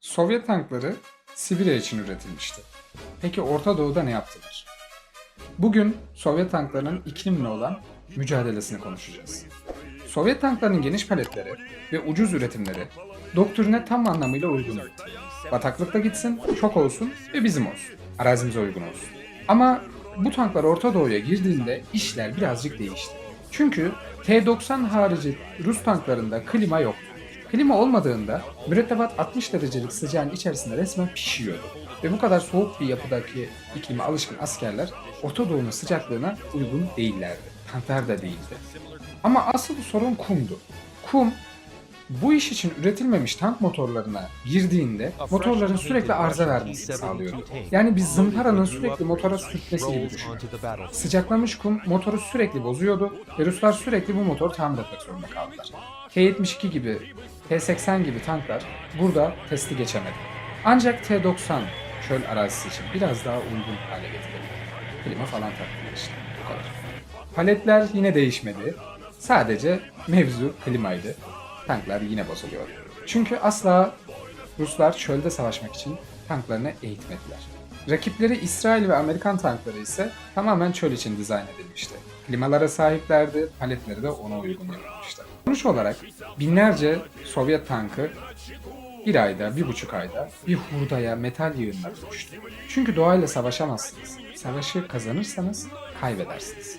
Sovyet tankları Sibirya için üretilmişti. Peki Orta Doğu'da ne yaptılar? Bugün Sovyet tanklarının iklimle olan mücadelesini konuşacağız. Sovyet tanklarının geniş paletleri ve ucuz üretimleri doktrine tam anlamıyla uygun. Bataklıkta gitsin, çok olsun ve bizim olsun. Arazimize uygun olsun. Ama bu tanklar Orta Doğu'ya girdiğinde işler birazcık değişti. Çünkü T-90 harici Rus tanklarında klima yoktu. Klima olmadığında mürettebat 60 derecelik sıcağın içerisinde resmen pişiyordu. Ve bu kadar soğuk bir yapıdaki iklime alışkın askerler Orta Doğu'nun sıcaklığına uygun değillerdi. Tanklar da değildi. Ama asıl sorun kumdu. Kum bu iş için üretilmemiş tank motorlarına girdiğinde motorların sürekli arıza vermesini sağlıyordu. Yani bir zımparanın sürekli motora sürtmesi gibi düşün. Sıcaklamış kum motoru sürekli bozuyordu ve Ruslar sürekli bu motoru tamir etmek zorunda kaldılar. T-72 gibi, T-80 gibi tanklar burada testi geçemedi. Ancak T-90 çöl arazisi için biraz daha uygun hale getirildi. Klima falan taktılar işte. Bu kadar. Paletler yine değişmedi. Sadece mevzu klimaydı. Tanklar yine bozuluyor. Çünkü asla Ruslar çölde savaşmak için tanklarını eğitmediler. Rakipleri İsrail ve Amerikan tankları ise tamamen çöl için dizayn edilmişti. Klimalara sahiplerdi, paletleri de ona uygun yapılmıştı. Sonuç olarak binlerce Sovyet tankı bir ayda, bir buçuk ayda bir hurdaya, metal yığınına dönüştü. Çünkü doğayla savaşamazsınız. Savaşı kazanırsanız kaybedersiniz.